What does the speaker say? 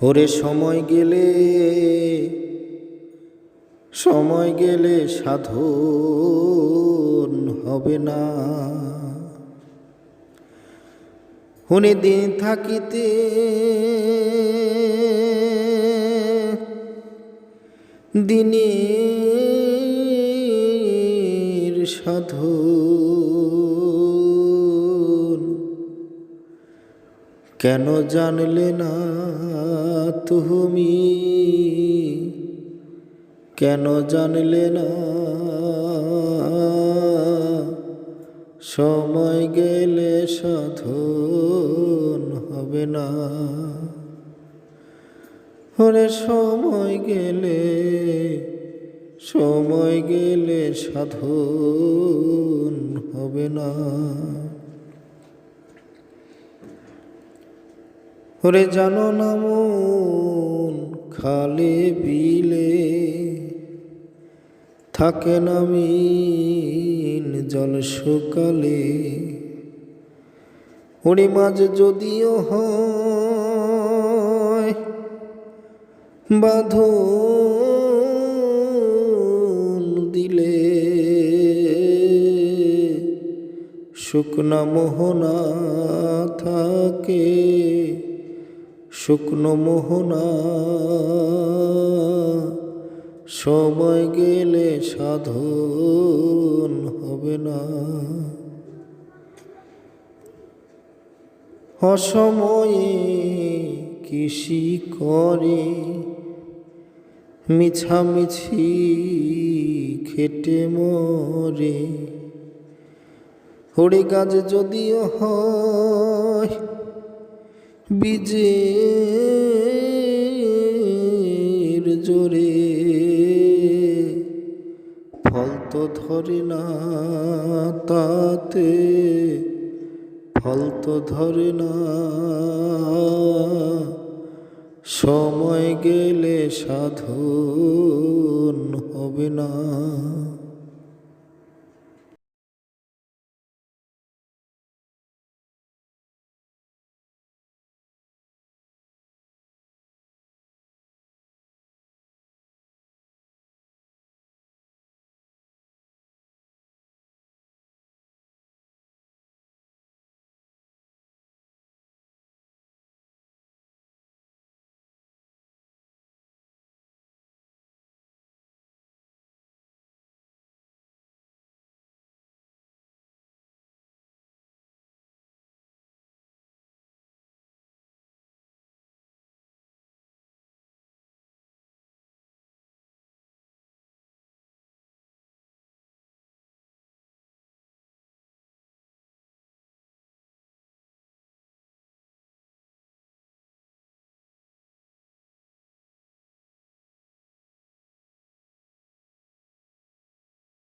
ওরে সময় গেলে সময় গেলে সাধন হবে না। হুনে দিন থাকিতে দিনের সাধন কেন জানলে না তুমি? কেন জানলে না সময় গেলে সাধন হবে না? ওরে সময় গেলে সময় গেলে সাধন হবে না। ওরে জানো না খালে বিলে, থাকে না মিন জল সকালে। ওরে মাঝ যদিও হয় বাঁধন দিলে, শুকনা মোহনা থাকে। শুকনো মোহনা। সময় গেলে সাধন হবে না। অসময়ে কৃষি করে, মিছামিছি খেটে মরে। হরে গাছ যদিও হয় বীজের জোরে ফল তো ধরে না তাতে, ফল তো ধরে না। সময় গেলে সাধন হবে না।